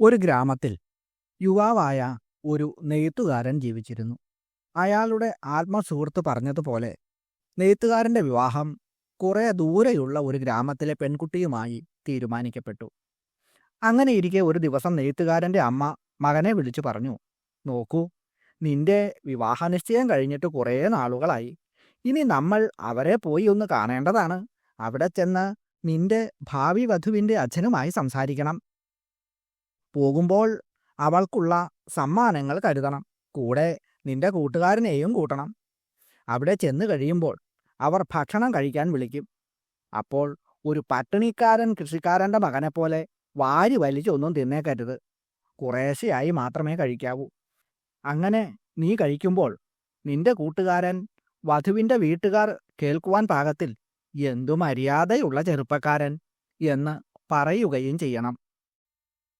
ഒരു ഗ്രാമത്തിൽ യുവാവായ ഒരു നെയ്ത്തുകാരൻ ജീവിച്ചിരുന്നു. അയാളുടെ ആത്മസുഹൃത്ത് പറഞ്ഞതുപോലെ നെയ്ത്തുകാരന്റെ വിവാഹം കുറേ ദൂരെയുള്ള ഒരു ഗ്രാമത്തിലെ പെൺകുട്ടിയുമായി തീരുമാനിക്കപ്പെട്ടു. അങ്ങനെ ഇരിക്കെ ഒരു ദിവസം നെയ്ത്തുകാരന്റെ അമ്മ മകനെ വിളിച്ചു പറഞ്ഞു നോക്കൂ നിന്റെ വിവാഹ നിശ്ചയം കഴിഞ്ഞിട്ട് കുറേ നാളുകളായി. ഇനി നമ്മൾ അവരെ പോയി ഒന്ന് കാണേണ്ടതാണ്. അവിടെ ചെന്ന് നിന്റെ ഭാവി വധുവിന്റെ അച്ഛനുമായി സംസാരിക്കണം. പോകുമ്പോൾ അവൾക്കുള്ള സമ്മാനങ്ങൾ കരുതണം. കൂടെ നിന്റെ കൂട്ടുകാരനെയും കൂട്ടണം. അവിടെ ചെന്ന് കഴിയുമ്പോൾ അവർ ഭക്ഷണം കഴിക്കാൻ വിളിക്കും. അപ്പോൾ ഒരു പട്ടിണിക്കാരൻ കൃഷിക്കാരന്റെ മകനെ പോലെ വാരി വലിച്ചൊന്നും തിന്നേക്കരുത്. കുറേശ്ശെയായി മാത്രമേ കഴിക്കാവൂ. അങ്ങനെ നീ കഴിക്കുമ്പോൾ നിന്റെ കൂട്ടുകാരൻ വധുവിന്റെ വീട്ടുകാർ കേൾക്കുവാൻ പാകത്തിൽ എന്തു മര്യാദയുള്ള ചെറുപ്പക്കാരൻ എന്ന് പറയുകയും ചെയ്യണം.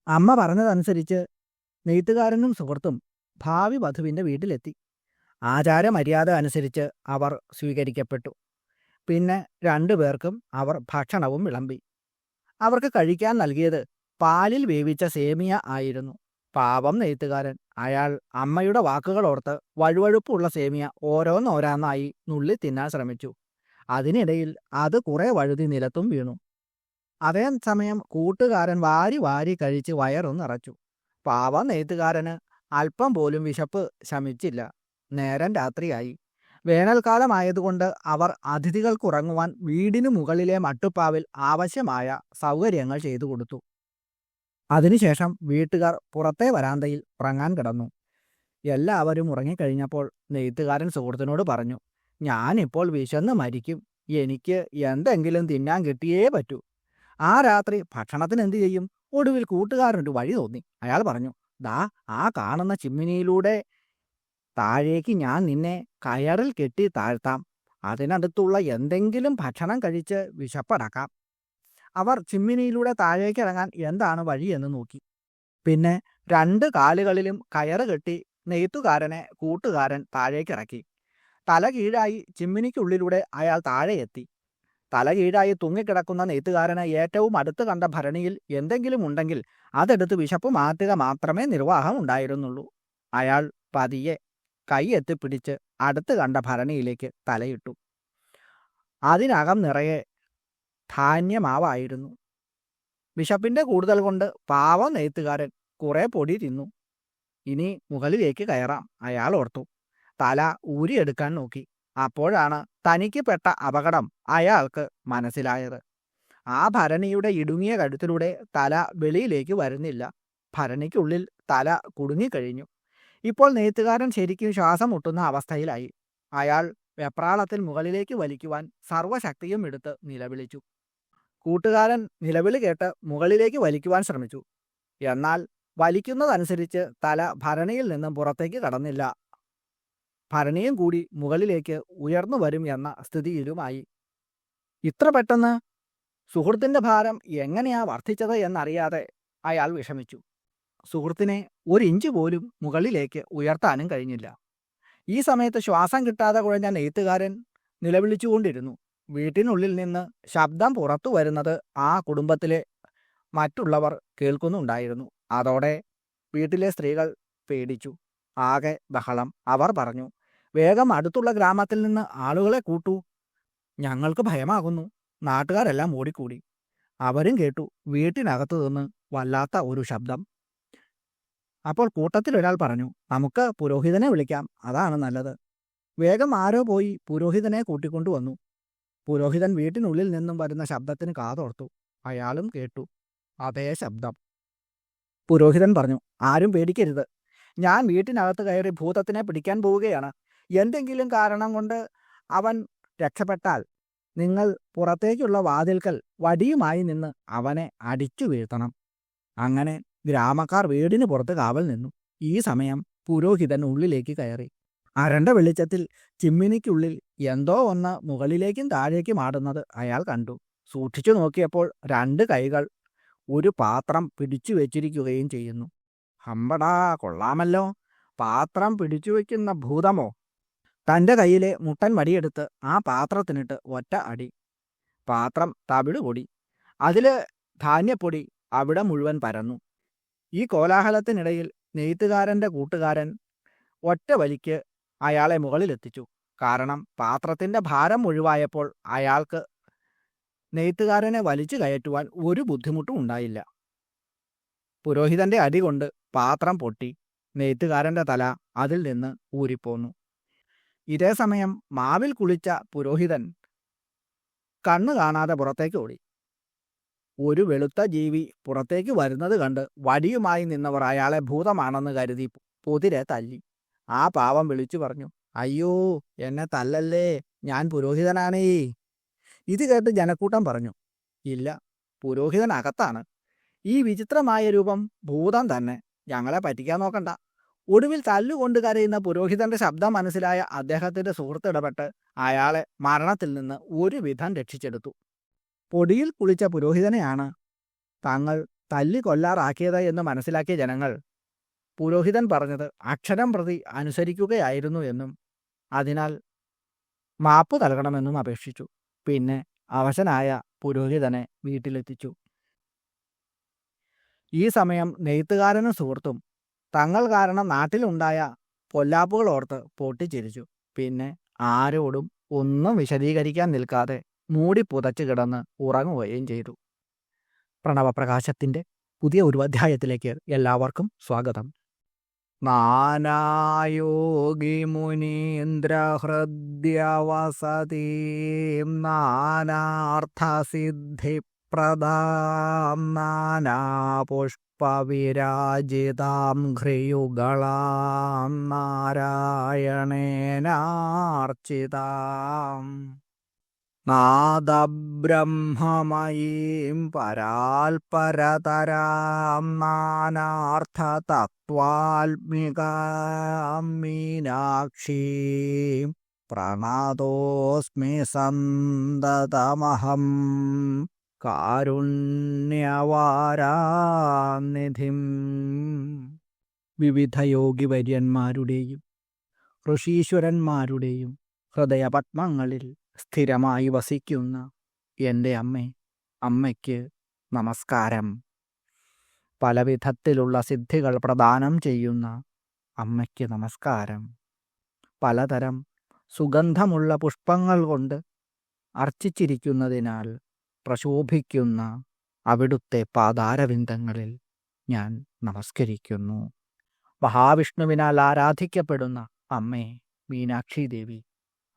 അമ്മ പറഞ്ഞതനുസരിച്ച് നെയ്ത്തുകാരനും സുഹൃത്തും ഭാവി വധുവിന്റെ വീട്ടിലെത്തി. ആചാരമര്യാദ അനുസരിച്ച് അവർ സ്വീകരിക്കപ്പെട്ടു. പിന്നെ രണ്ടുപേർക്കും അവർ ഭക്ഷണവും വിളമ്പി. അവർക്ക് കഴിക്കാൻ നൽകിയത് പാലിൽ വേവിച്ച സേമിയ ആയിരുന്നു. പാവം നെയ്ത്തുകാരൻ. അയാൾ അമ്മയുടെ വാക്കുകളോർത്ത് വഴുവഴുപ്പുള്ള സേമിയ ഓരോന്നോരാന്നായി നുള്ളി തിന്നാൻ ശ്രമിച്ചു. അതിനിടയിൽ അത് കുറെ വഴുതി നിലത്തും വീണു. അതേ സമയം കൂട്ടുകാരൻ വാരി വാരി കഴിച്ച് വയറും നിറച്ചു പാവ നെയ്ത്തുകാരന് അല്പം പോലും വിശപ്പ് ശമിച്ചില്ല. നേരം രാത്രിയായി. വേനൽക്കാലമായതുകൊണ്ട് അവർ അതിഥികൾക്കുറങ്ങുവാൻ വീടിനു മുകളിലെ മട്ടുപ്പാവിൽ ആവശ്യമായ സൗകര്യങ്ങൾ ചെയ്തു കൊടുത്തു. അതിനുശേഷം വീട്ടുകാർ പുറത്തെ വരാന്തയിൽ ഉറങ്ങാൻ കിടന്നു. എല്ലാവരും ഉറങ്ങിക്കഴിഞ്ഞപ്പോൾ നെയ്ത്തുകാരൻ സുഹൃത്തിനോട് പറഞ്ഞു ഞാനിപ്പോൾ വിശന്ന് മരിക്കും. എനിക്ക് എന്തെങ്കിലും തിന്നാൻ കിട്ടിയേ പറ്റൂ. ആ രാത്രി ഭക്ഷണത്തിന് എന്തു ചെയ്യും? ഒടുവിൽ കൂട്ടുകാരനൊരു വഴി തോന്നി. അയാൾ പറഞ്ഞു ദാ ആ കാണുന്ന ചിമ്മിനിയിലൂടെ താഴേക്ക് ഞാൻ നിന്നെ കയറിൽ കെട്ടി താഴ്ത്താം. അതിനടുത്തുള്ള എന്തെങ്കിലും ഭക്ഷണം കഴിച്ച് വിശപ്പടക്കാം. അവർ ചിമ്മിനിയിലൂടെ താഴേക്ക് ഇറങ്ങാൻ എന്താണ് വഴി എന്ന് നോക്കി. പിന്നെ രണ്ട് കാലുകളിലും കയറ് കെട്ടി നെയ്ത്തുകാരനെ കൂട്ടുകാരൻ താഴേക്ക് ഇറക്കി. തല കീഴായി ചിമ്മിനിക്കുള്ളിലൂടെ അയാൾ താഴെ എത്തി തല കീഴായി തൂങ്ങിക്കിടക്കുന്ന നെയ്ത്തുകാരന് ഏറ്റവും അടുത്ത് കണ്ട ഭരണിയിൽ എന്തെങ്കിലും ഉണ്ടെങ്കിൽ അതെടുത്ത് വിശപ്പ് മാറ്റുക മാത്രമേ നിർവാഹം ഉണ്ടായിരുന്നുള്ളൂ. അയാൾ പതിയെ കൈയെത്തിപ്പിടിച്ച് അടുത്ത് കണ്ട ഭരണിയിലേക്ക് തലയിട്ടു. അതിനകം നിറയെ ധാന്യമാവായിരുന്നു. വിശപ്പിന്റെ കൂടുതൽ കൊണ്ട് പാവം നെയ്ത്തുകാരൻ കുറെ പൊടി തിന്നു. ഇനി മുകളിലേക്ക് കയറാം അയാൾ ഓർത്തു. തല ഊരിയെടുക്കാൻ നോക്കി. അപ്പോഴാണ് തനിക്ക് പെട്ട അപകടം അയാൾക്ക് മനസ്സിലായത്. ആ ഭരണിയുടെ ഇടുങ്ങിയ കഴുത്തിലൂടെ തല വെളിയിലേക്ക് വരുന്നില്ല. ഭരണിക്കുള്ളിൽ തല കുടുങ്ങിക്കഴിഞ്ഞു. ഇപ്പോൾ നെയ്ത്തുകാരൻ ശരിക്കും ശ്വാസം മുട്ടുന്ന അവസ്ഥയിലായി. അയാൾ വെപ്രാളത്തിൽ മുകളിലേക്ക് വലിക്കുവാൻ സർവശക്തിയും എടുത്ത് നിലവിളിച്ചു. കൂട്ടുകാരൻ നിലവിളി കേട്ട് മുകളിലേക്ക് വലിക്കുവാൻ ശ്രമിച്ചു. എന്നാൽ വലിക്കുന്നതനുസരിച്ച് തല ഭരണിയിൽ നിന്നും പുറത്തേക്ക് കടന്നില്ല. ഭരണിയും കൂടി മുകളിലേക്ക് ഉയർന്നു വരും എന്ന സ്ഥിതിയിലുമായി. ഇത്ര പെട്ടെന്ന് സുഹൃത്തിന്റെ ഭാരം എങ്ങനെയാ വർദ്ധിച്ചത് എന്നറിയാതെ അയാൾ വിഷമിച്ചു. സുഹൃത്തിനെ ഒരു ഇഞ്ച് പോലും മുകളിലേക്ക് ഉയർത്താനും കഴിഞ്ഞില്ല. ഈ സമയത്ത് ശ്വാസം കിട്ടാതെ കുഴഞ്ഞ നെയ്ത്തുകാരൻ നിലവിളിച്ചുകൊണ്ടിരുന്നു വീട്ടിനുള്ളിൽ നിന്ന് ശബ്ദം പുറത്തു വരുന്നത് ആ കുടുംബത്തിലെ മറ്റുള്ളവർ കേൾക്കുന്നുണ്ടായിരുന്നു. അതോടെ വീട്ടിലെ സ്ത്രീകൾ പേടിച്ചു. ആകെ ബഹളം. അവർ പറഞ്ഞു വേഗം അടുത്തുള്ള ഗ്രാമത്തിൽ നിന്ന് ആളുകളെ കൂട്ടൂ. ഞങ്ങൾക്ക് ഭയമാകുന്നു. നാട്ടുകാരെല്ലാം ഓടിക്കൂടി. അവരും കേട്ടു വീട്ടിനകത്തു നിന്ന് വല്ലാത്ത ഒരു ശബ്ദം. അപ്പോൾ കൂട്ടത്തിൽ ഒരാൾ പറഞ്ഞു നമുക്ക് പുരോഹിതനെ വിളിക്കാം. അതാണ് നല്ലത്. വേഗം ആരോ പോയി പുരോഹിതനെ കൂട്ടിക്കൊണ്ടുവന്നു പുരോഹിതൻ വീട്ടിനുള്ളിൽ നിന്നും വരുന്ന ശബ്ദത്തിന് കാതോർത്തു. അയാളും കേട്ടു അതേ ശബ്ദം. പുരോഹിതൻ പറഞ്ഞു ആരും പേടിക്കരുത്. ഞാൻ വീട്ടിനകത്ത് കയറി ഭൂതത്തിനെ പിടിക്കാൻ പോവുകയാണ്. എന്തെങ്കിലും കാരണം കൊണ്ട് അവൻ രക്ഷപ്പെട്ടാൽ നിങ്ങൾ പുറത്തേക്കുള്ള വാതിൽക്കൽ വടിയുമായി നിന്ന് അവനെ അടിച്ചു വീഴ്ത്തണം. അങ്ങനെ ഗ്രാമക്കാർ വീടിന് പുറത്ത് കാവൽ നിന്നു. ഈ സമയം പുരോഹിതൻ ഉള്ളിലേക്ക് കയറി. അരണ്ട വെളിച്ചത്തിൽ ചിമ്മിനിക്കുള്ളിൽ എന്തോ ഒന്ന് മുകളിലേക്കും താഴേക്കും ആടുന്നത് അയാൾ കണ്ടു. സൂക്ഷിച്ചു നോക്കിയപ്പോൾ രണ്ട് കൈകൾ ഒരു പാത്രം പിടിച്ചു വെച്ചിരിക്കുകയും ചെയ്യുന്നു. ഹമ്പടാ കൊള്ളാമല്ലോ. പാത്രം പിടിച്ചു വയ്ക്കുന്ന ഭൂതമോ? തന്റെ കയ്യിലെ മുട്ടൻ മടിയെടുത്ത് ആ പാത്രത്തിനിട്ട് ഒറ്റ അടി. പാത്രം തവിട് പൊടി. അതിൽ ധാന്യപ്പൊടി അവിടെ മുഴുവൻ പരന്നു. ഈ കോലാഹലത്തിനിടയിൽ നെയ്ത്തുകാരന്റെ കൂട്ടുകാരൻ ഒറ്റ വലിക്ക് അയാളെ മുകളിലെത്തിച്ചു. കാരണം പാത്രത്തിന്റെ ഭാരം ഒഴിവായപ്പോൾ അയാൾക്ക് നെയ്ത്തുകാരനെ വലിച്ചു കയറ്റുവാൻ ഒരു ബുദ്ധിമുട്ടും ഉണ്ടായില്ല. പുരോഹിതന്റെ അടി കൊണ്ട് പാത്രം പൊട്ടി നെയ്ത്തുകാരന്റെ തല അതിൽ നിന്ന് ഊരിപ്പോന്നു. ഇതേ സമയം മാവിൽ കുളിച്ച പുരോഹിതൻ കണ്ണു കാണാതെ പുറത്തേക്ക് ഓടി. ഒരു വെളുത്ത ജീവി പുറത്തേക്ക് വരുന്നത് കണ്ട് വടിയുമായി നിന്നവർ അയാളെ ഭൂതമാണെന്ന് കരുതി പൊതിരെ തല്ലി. ആ പാവം വിളിച്ചു പറഞ്ഞു അയ്യോ എന്നെ തല്ലല്ലേ? ഞാൻ പുരോഹിതനാണേ. ഇത് കേട്ട് ജനക്കൂട്ടം പറഞ്ഞു ഇല്ല പുരോഹിതൻ അകത്താണ്. ഈ വിചിത്രമായ രൂപം ഭൂതം തന്നെ. ഞങ്ങളെ പറ്റിക്കാൻ നോക്കണ്ട. ഒടുവിൽ തല്ലുകൊണ്ട് കരയുന്ന പുരോഹിതന്റെ ശബ്ദം മനസ്സിലായ അദ്ദേഹത്തിന്റെ സുഹൃത്ത് ഇടപെട്ട് അയാളെ മരണത്തിൽ നിന്ന് ഒരുവിധം രക്ഷിച്ചെടുത്തു. പൊടിയിൽ കുളിച്ച പുരോഹിതനെയാണ് തങ്ങൾ തല്ലി കൊല്ലാറാക്കിയത് എന്ന് മനസ്സിലാക്കിയ ജനങ്ങൾ പുരോഹിതൻ പറഞ്ഞത് അക്ഷരം പ്രതി അനുസരിക്കുകയായിരുന്നു എന്നും അതിനാൽ മാപ്പ് നൽകണമെന്നും അപേക്ഷിച്ചു. പിന്നെ അവശനായ പുരോഹിതനെ വീട്ടിലെത്തിച്ചു. ഈ സമയം നെയ്ത്തുകാരനും സുഹൃത്തും തങ്ങൾ കാരണം നാട്ടിലുണ്ടായ പൊല്ലാപ്പുകൾ ഓർത്ത് പൊട്ടിച്ചിരിച്ചു. പിന്നെ ആരോടും ഒന്നും വിശദീകരിക്കാൻ നിൽക്കാതെ മൂടി പുതച്ചു കിടന്ന് ഉറങ്ങുകയും ചെയ്തു. പ്രണവപ്രകാശത്തിന്റെ പുതിയ ഒരു അധ്യായത്തിലേക്ക് എല്ലാവർക്കും സ്വാഗതം. നാനായോഗി നാനാ നാനാർത്ഥസിദ്ധിപ്രദാം നാനാപുഷ്പവിരാജിതാം ഘ്രിയുഗളാം നാരായണേനാർച്ചിതാം നാദബ്രഹ്മമയീം പരാൽപരതരാം നാനാർത്ഥതത്വാത്മികാം മീനാക്ഷീം പ്രണതോസ്മി സന്തതമഹം. കാരുണ്യവാരാനിധിം. വിവിധ യോഗിവര്യന്മാരുടെയും ഋഷീശ്വരന്മാരുടെയും ഹൃദയപത്മങ്ങളിൽ സ്ഥിരമായി വസിക്കുന്ന എന്റെ അമ്മേ അമ്മയ്ക്ക് നമസ്കാരം. പലവിധത്തിലുള്ള സിദ്ധികൾ പ്രദാനം ചെയ്യുന്ന അമ്മയ്ക്ക് നമസ്കാരം. പലതരം സുഗന്ധമുള്ള പുഷ്പങ്ങൾ കൊണ്ട് അർച്ചിച്ചിരിക്കുന്നതിനാൽ പ്രശോഭിക്കുന്ന അവിടുത്തെ പാതാരവിന്ദങ്ങളിൽ ഞാൻ നമസ്കരിക്കുന്നു. മഹാവിഷ്ണുവിനാൽ ആരാധിക്കപ്പെടുന്ന അമ്മേ മീനാക്ഷി ദേവി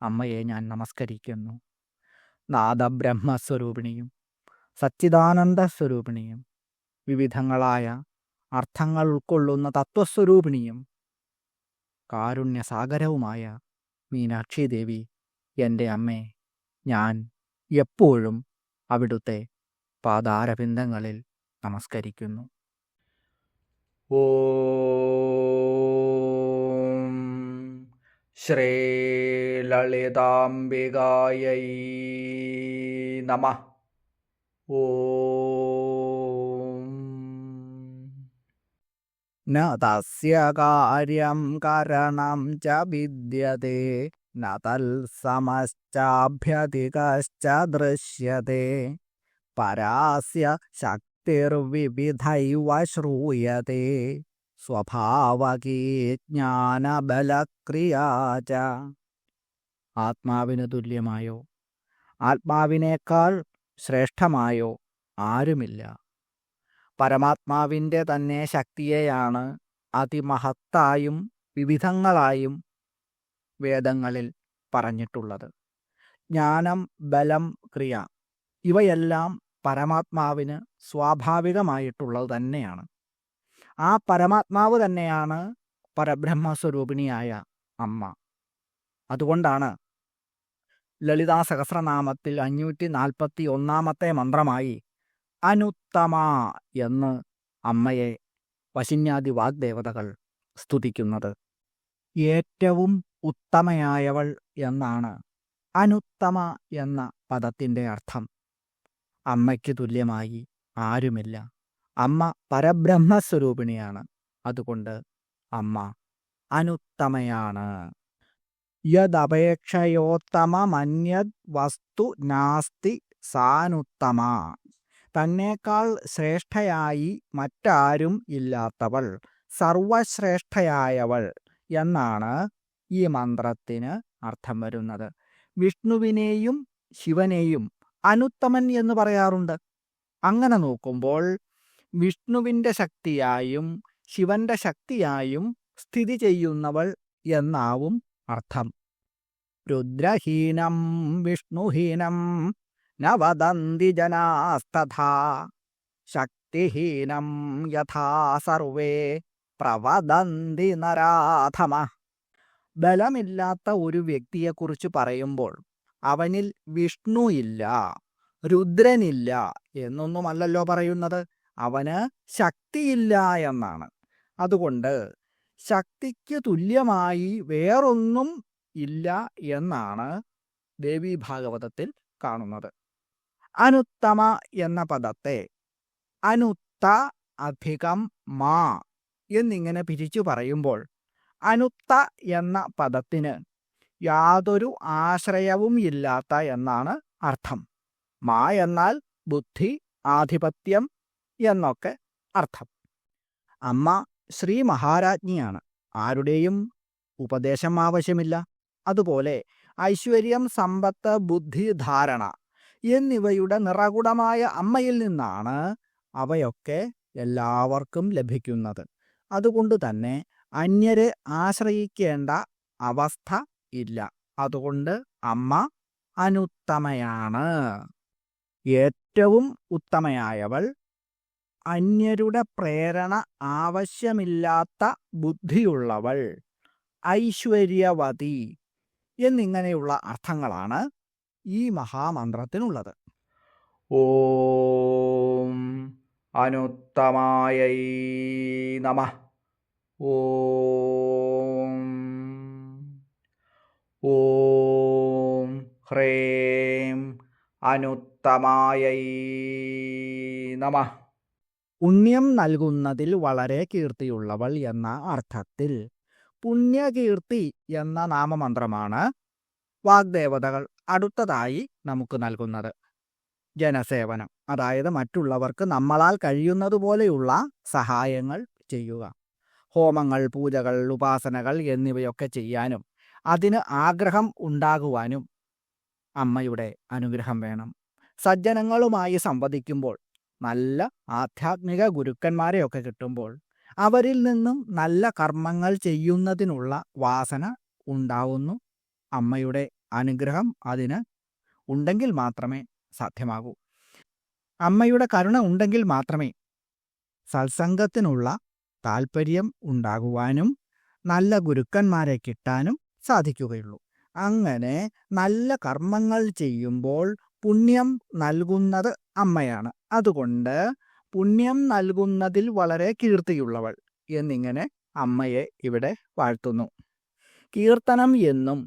അമ്മയെ ഞാൻ നമസ്കരിക്കുന്നു. നാദബ്രഹ്മസ്വരൂപിണിയും സച്ചിദാനന്ദ സ്വരൂപിണിയും വിവിധങ്ങളായ അർത്ഥങ്ങൾ ഉൾക്കൊള്ളുന്ന തത്വസ്വരൂപിണിയും കാരുണ്യസാഗരവുമായ മീനാക്ഷി ദേവി എന്റെ അമ്മേ ഞാൻ എപ്പോഴും അവിടുത്തെ പാതാരബിന്ദങ്ങളിൽ നമസ്കരിക്കുന്നു. ഓ ശ്രീലളിതാംബികായൈ നമ. ഓ. തസ്യ കാര്യം കരണം ച വിദ്യത്തെ തത്സമശ്ചാഭ്യതികശ്ച ദൃശ്യത്തെ പരാസ്യ ശക്തിർവിവിധൈവ ശ്രൂയത്തെ സ്വഭാവകീ ജ്ഞാനബലക്രിയാച ആത്മാവിന് തുല്യമായോ? ആത്മാവിനേക്കാൾ ശ്രേഷ്ഠമായോ? ആരുമില്ല. പരമാത്മാവിന്റെ തന്നെ ശക്തിയെയാണ് അതിമഹത്തായും വിവിധങ്ങളായും വേദങ്ങളിൽ പറഞ്ഞിട്ടുള്ളത്. ജ്ഞാനം ബലം ക്രിയ ഇവയെല്ലാം പരമാത്മാവിന് സ്വാഭാവികമായിട്ടുള്ളത് തന്നെയാണ്. ആ പരമാത്മാവ് തന്നെയാണ് പരബ്രഹ്മസ്വരൂപിണിയായ അമ്മ. അതുകൊണ്ടാണ് ലളിതാ സഹസ്രനാമത്തിൽ അഞ്ഞൂറ്റി നാൽപ്പത്തി ഒന്നാമത്തെ മന്ത്രമായി അനുത്തമ എന്ന് അമ്മയെ വശിന്യാദി വാഗ്ദേവതകൾ സ്തുതിക്കുന്നത്. ഏറ്റവും ഉത്തമയായവൾ എന്നാണ് അനുത്തമ എന്ന പദത്തിന്റെ അർത്ഥം. അമ്മയ്ക്ക് തുല്യമായി ആരുമില്ല. അമ്മ പരബ്രഹ്മസ്വരൂപിണിയാണ്. അതുകൊണ്ട് അമ്മ അനുത്തമയാണ്. യദപേക്ഷയോത്തമമന്യത് വസ്തു നാസ്തി സാനുത്തമ. തന്നേക്കാൾ ശ്രേഷ്ഠയായി മറ്റാരും ഇല്ലാത്തവൾ. സർവശ്രേഷ്ഠയായവൾ എന്നാണ് ഈ മന്ത്രത്തിന് അർത്ഥം വരുന്നത്. വിഷ്ണുവിനെയും ശിവനെയും അനുത്തമൻ എന്ന് പറയാറുണ്ട്. അങ്ങനെ നോക്കുമ്പോൾ വിഷ്ണുവിന്റെ ശക്തിയായും ശിവന്റെ ശക്തിയായും സ്ഥിതി ചെയ്യുന്നവൾ എന്നാവും അർത്ഥം. രുദ്രഹീനം വിഷ്ണുഹീനം നവദന്തി ജനാസ്തഥാ ശക്തിഹീനം യഥാ സർവേ പ്രവദന്തി നരാധമ ബലമില്ലാത്ത ഒരു വ്യക്തിയെക്കുറിച്ച് പറയുമ്പോൾ അവനിൽ വിഷ്ണു ഇല്ല രുദ്രനില്ല എന്നൊന്നുമല്ലല്ലോ പറയുന്നത്. അവന് ശക്തിയില്ല എന്നാണ്. അതുകൊണ്ട് ശക്തിക്ക് തുല്യമായി വേറൊന്നും ഇല്ല എന്നാണ് ദേവി ഭാഗവതത്തിൽ കാണുന്നത്. അനുത്തമ എന്ന പദത്തെ അനുത്ത അധികം മാ എന്നിങ്ങനെ പിരിച്ചു പറയുമ്പോൾ അനുത്ത എന്ന പദത്തിന് യാതൊരു ആശ്രയവും ഇല്ലാത്ത എന്നാണ് അർത്ഥം. മാ എന്നാൽ ബുദ്ധി ആധിപത്യം എന്നൊക്കെ അർത്ഥം. അമ്മ ശ്രീ മഹാരാജ്ഞിയാണ്. ആരുടെയും ഉപദേശം ആവശ്യമില്ല. അതുപോലെ ഐശ്വര്യം സമ്പത്ത് ബുദ്ധി ധാരണ എന്നിവയുടെ നിറകുടമായ അമ്മയിൽ നിന്നാണ് അവയൊക്കെ എല്ലാവർക്കും ലഭിക്കുന്നത്. അതുകൊണ്ട് തന്നെ അന്യരെ ആശ്രയിക്കേണ്ട അവസ്ഥ ഇല്ല. അതുകൊണ്ട് അമ്മ അനുത്തമയാണ്. ഏറ്റവും ഉത്തമയായവൾ അന്യരുടെ പ്രേരണ ആവശ്യമില്ലാത്ത ബുദ്ധിയുള്ളവൾ. ഐശ്വര്യവതി എന്നിങ്ങനെയുള്ള അർത്ഥങ്ങളാണ് ഈ മഹാമന്ത്രത്തിനുള്ളത്. ഓം അനുത്തമായ നമ. ഓം ഓം ഹ്രേം അനുത്തമായൈ നമ. പുണ്യം നൽകുന്നതിൽ വളരെ കീർത്തിയുള്ളവൾ എന്ന അർത്ഥത്തിൽ പുണ്യകീർത്തി എന്ന നാമമന്ത്രമാണ് വാഗ്ദേവതകൾ അടുത്തതായി നമുക്ക് നൽകുന്നത്. ജനസേവനം അതായത് മറ്റുള്ളവർക്ക് നമ്മളാൽ കഴിയുന്നതുപോലെയുള്ള സഹായങ്ങൾ ചെയ്യുക. ഹോമങ്ങൾ പൂജകൾ ഉപാസനകൾ എന്നിവയൊക്കെ ചെയ്യാനും അതിന് ആഗ്രഹം ഉണ്ടാകുവാനും അമ്മയുടെ അനുഗ്രഹം വേണം. സജ്ജനങ്ങളുമായി സംവദിക്കുമ്പോൾ നല്ല ആധ്യാത്മിക ഗുരുക്കന്മാരെയൊക്കെ കിട്ടുമ്പോൾ അവരിൽ നിന്നും നല്ല കർമ്മങ്ങൾ ചെയ്യുന്നതിനുള്ള വാസന ഉണ്ടാവുന്നു. അമ്മയുടെ അനുഗ്രഹം അതിന് ഉണ്ടെങ്കിൽ മാത്രമേ സാധ്യമാകൂ. അമ്മയുടെ കരുണ ഉണ്ടെങ്കിൽ മാത്രമേ സത്സംഗത്തിനുള്ള താല്പര്യം ഉണ്ടാകുവാനും നല്ല ഗുരുക്കന്മാരെ കിട്ടാനും സാധിക്കുകയുള്ളൂ. അങ്ങനെ നല്ല കർമ്മങ്ങൾ ചെയ്യുമ്പോൾ പുണ്യം നൽകുന്നത് അമ്മയാണ്. അതുകൊണ്ട് പുണ്യം നൽകുന്നതിൽ വളരെ കീർത്തിയുള്ളവൾ എന്നിങ്ങനെ അമ്മയെ ഇവിടെ വാഴ്ത്തുന്നു. കീർത്തനം എന്നും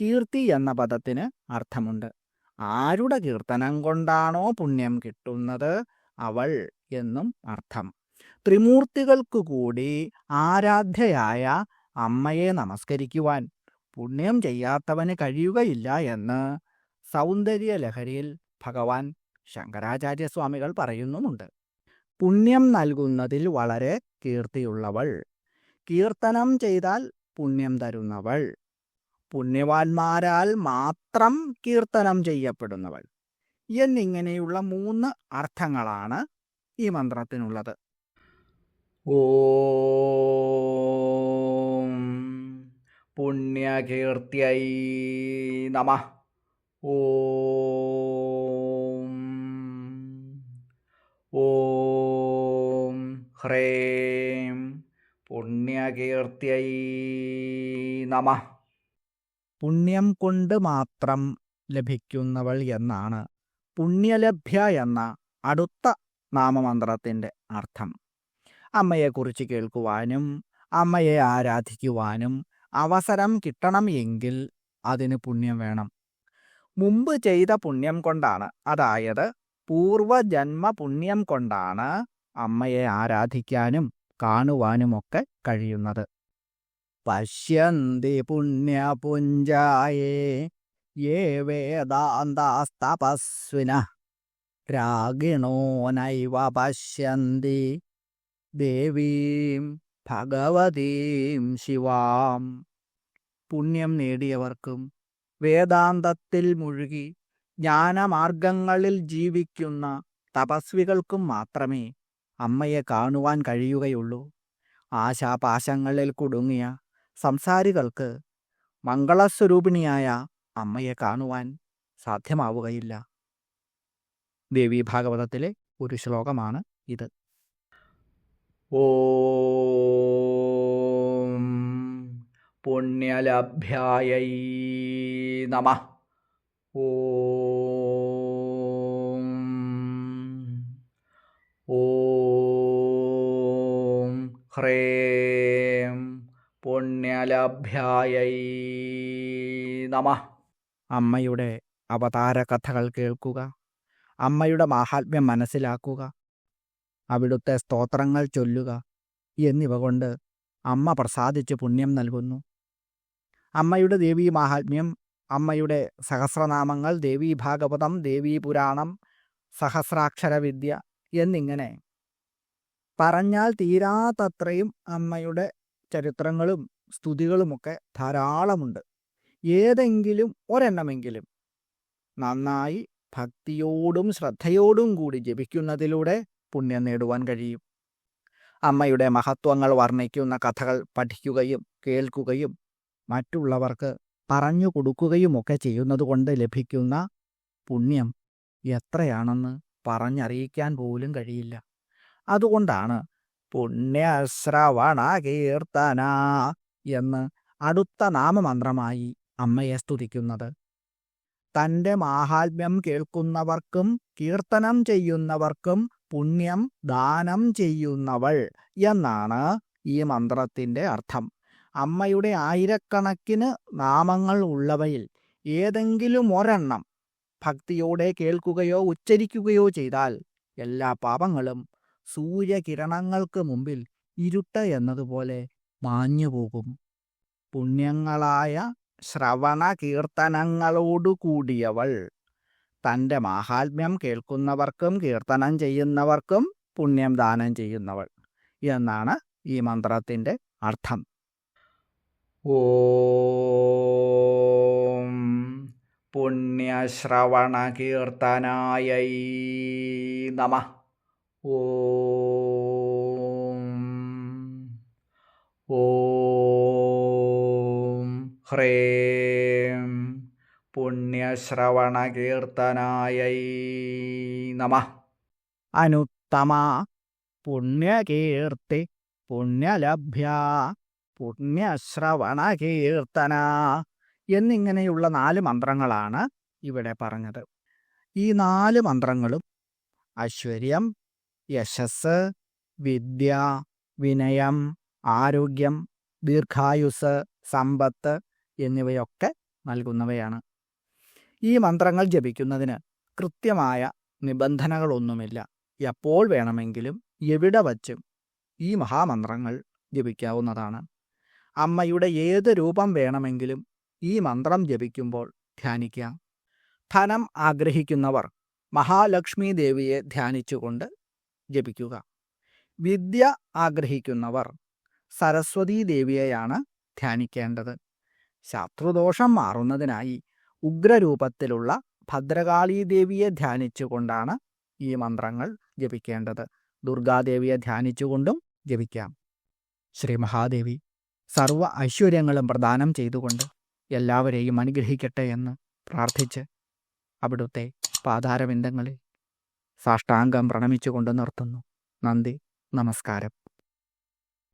കീർത്തി എന്ന പദത്തിന് അർത്ഥമുണ്ട്. ആരുടെ കീർത്തനം കൊണ്ടാണോ പുണ്യം കിട്ടുന്നത്? അവൾ എന്നും അർത്ഥം. ത്രിമൂർത്തികൾക്കു കൂടി ആരാധ്യയായ അമ്മയെ നമസ്കരിക്കുവാൻ പുണ്യം ചെയ്യാത്തവന് കഴിയുകയില്ല എന്ന് സൗന്ദര്യ ലഹരിയിൽ ഭഗവാൻ ശങ്കരാചാര്യസ്വാമികൾ പറയുന്നുമുണ്ട്. പുണ്യം നൽകുന്നതിൽ വളരെ കീർത്തിയുള്ളവൾ. കീർത്തനം ചെയ്താൽ പുണ്യം തരുന്നവൾ. പുണ്യവാന്മാരാൽ മാത്രം കീർത്തനം ചെയ്യപ്പെടുന്നവൾ. എന്നിങ്ങനെയുള്ള മൂന്ന് അർത്ഥങ്ങളാണ് ഈ മന്ത്രത്തിനുള്ളത്. ഓം പുണ്യകീർത്തിയായി നമ. ഓം ഓം ഹ്രേം പുണ്യകീർത്തിയായി നമ. പുണ്യം കൊണ്ട് മാത്രം ലഭിക്കുന്നവൾ എന്നാണ്. പുണ്യലഭ്യ എന്ന അടുത്ത നാമമന്ത്രത്തിന്റെ അർത്ഥം. അമ്മയെക്കുറിച്ച് കേൾക്കുവാനും അമ്മയെ ആരാധിക്കുവാനും അവസരം കിട്ടണം എങ്കിൽ അതിന് പുണ്യം വേണം. മുമ്പ് ചെയ്ത പുണ്യം കൊണ്ടാണ് അതായത് പൂർവജന്മ പുണ്യം കൊണ്ടാണ് അമ്മയെ ആരാധിക്കാനും കാണുവാനുമൊക്കെ കഴിയുന്നത്. പശ്യന്തി പുണ്യപുഞ്ചായേ യേ വേദാന്താസ്തപസ്വിന രാഗിണോ നൈവ പശ്യന്തി. ദേവീം ഭഗവതീം ശിവാം. പുണ്യം നേടിയവർക്കും വേദാന്തത്തിൽ മുഴുകി ജ്ഞാനമാർഗങ്ങളിൽ ജീവിക്കുന്ന തപസ്വികൾക്കും മാത്രമേ അമ്മയെ കാണുവാൻ കഴിയുകയുള്ളൂ. ആശാപാശങ്ങളിൽ കുടുങ്ങിയ സംസാരികൾക്ക് മംഗളസ്വരൂപിണിയായ അമ്മയെ കാണുവാൻ സാധ്യമാവുകയില്ല. ദേവി ഭാഗവതത്തിലെ ഒരു ശ്ലോകമാണ് ഇത്. ഓം പുണ്യലഭ്യായ നമ. ഓം ഓം ഹ്രേം പുണ്യലഭ്യായ നമ. അമ്മയുടെ അവതാര കഥകൾ കേൾക്കുക. അമ്മയുടെ മാഹാത്മ്യം മനസ്സിലാക്കുക. അവിടുത്തെ സ്തോത്രങ്ങൾ ചൊല്ലുക എന്നിവ കൊണ്ട് അമ്മ പ്രസാദിച്ച് പുണ്യം നൽകുന്നു. അമ്മയുടെ ദേവീ മാഹാത്മ്യം അമ്മയുടെ സഹസ്രനാമങ്ങൾ ദേവീ ഭാഗവതം ദേവീ പുരാണം സഹസ്രാക്ഷരവിദ്യ എന്നിങ്ങനെ. പറഞ്ഞാൽ തീരാത്തത്രയും അമ്മയുടെ ചരിത്രങ്ങളും സ്തുതികളുമൊക്കെ ധാരാളമുണ്ട്. ഏതെങ്കിലും ഒരെണ്ണമെങ്കിലും നന്നായി ഭക്തിയോടും ശ്രദ്ധയോടും കൂടി ജപിക്കുന്നതിലൂടെ പുണ്യം നേടുവാൻ കഴിയും. അമ്മയുടെ മഹത്വങ്ങൾ വർണിക്കുന്ന കഥകൾ പഠിക്കുകയും കേൾക്കുകയും മറ്റുള്ളവർക്ക് പറഞ്ഞു കൊടുക്കുകയുമൊക്കെ ചെയ്യുന്നതുകൊണ്ട് ലഭിക്കുന്ന പുണ്യം എത്രയാണെന്ന് പറഞ്ഞറിയിക്കാൻ പോലും കഴിയില്ല. അതുകൊണ്ടാണ് പുണ്യശ്രവണ കീർത്തന എന്ന് അടുത്ത നാമമന്ത്രമായി അമ്മയെ സ്തുതിക്കുന്നത്. തന്റെ മാഹാത്മ്യം കേൾക്കുന്നവർക്കും കീർത്തനം ചെയ്യുന്നവർക്കും പുണ്യം ദാനം ചെയ്യുന്നവൾ എന്നാണ് ഈ മന്ത്രത്തിന്റെ അർത്ഥം. അമ്മയുടെ ആയിരക്കണക്കിന് നാമങ്ങൾ ഉള്ളവയിൽ ഏതെങ്കിലും ഒരെണ്ണം ഭക്തിയോടെ കേൾക്കുകയോ ഉച്ചരിക്കുകയോ ചെയ്താൽ എല്ലാ പാപങ്ങളും സൂര്യകിരണങ്ങൾക്ക് മുമ്പിൽ ഇരുട്ട് എന്നതുപോലെ മാഞ്ഞുപോകും പുണ്യങ്ങളായ ശ്രവണ കീർത്തനങ്ങളോടു കൂടിയവൾ തന്റെ മാഹാത്മ്യം കേൾക്കുന്നവർക്കും കീർത്തനം ചെയ്യുന്നവർക്കും പുണ്യം ദാനം ചെയ്യുന്നവൾ എന്നാണ് ഈ മന്ത്രത്തിന്റെ അർത്ഥം. ഓം പുണ്യശ്രവണ കീർത്തനായൈ നമ. ഓ ഓം ഹ്രേം പുണ്യശ്രവണ കീർത്തനായൈ നമ. അനുത്തമ പുണ്യകീർത്തി പുണ്യലഭ്യ പുണ്യശ്രവണകീർത്തന എന്നിങ്ങനെയുള്ള നാല് മന്ത്രങ്ങളാണ് ഇവിടെ പറഞ്ഞത്. ഈ നാല് മന്ത്രങ്ങളും ഐശ്വര്യം യശസ് വിദ്യ വിനയം ആരോഗ്യം ദീർഘായുസ് സമ്പത്ത് എന്നിവയൊക്കെ നൽകുന്നവയാണ്. ഈ മന്ത്രങ്ങൾ ജപിക്കുന്നതിന് കൃത്യമായ നിബന്ധനകളൊന്നുമില്ല. എപ്പോൾ വേണമെങ്കിലും എവിടെ വച്ചും ഈ മഹാമന്ത്രങ്ങൾ ജപിക്കാവുന്നതാണ്. അമ്മയുടെ ഏത് രൂപം വേണമെങ്കിലും ഈ മന്ത്രം ജപിക്കുമ്പോൾ ധ്യാനിക്കാം ധനം ആഗ്രഹിക്കുന്നവർ മഹാലക്ഷ്മി ദേവിയെ ധ്യാനിച്ചുകൊണ്ട് ജപിക്കുക. വിദ്യ ആഗ്രഹിക്കുന്നവർ സരസ്വതീ ദേവിയെയാണ് ധ്യാനിക്കേണ്ടത്. ശത്രുദോഷം മാറുന്നതിനായി ഉഗ്രരൂപത്തിലുള്ള ഭദ്രകാളി ദേവിയെ ധ്യാനിച്ചുകൊണ്ടാണ് ഈ മന്ത്രങ്ങൾ ജപിക്കേണ്ടത്. ദുർഗാദേവിയെ ധ്യാനിച്ചുകൊണ്ടും ജപിക്കാം. ശ്രീ മഹാദേവി സർവ ഐശ്വര്യങ്ങളും പ്രദാനം ചെയ്തുകൊണ്ട് എല്ലാവരെയും അനുഗ്രഹിക്കട്ടെ എന്ന് പ്രാർത്ഥിച്ച് അവിടുത്തെ പാതാരവിന്ദങ്ങളിൽ സാഷ്ടാംഗം പ്രണമിച്ചുകൊണ്ട് നിർത്തുന്നു. നന്ദി നമസ്കാരം.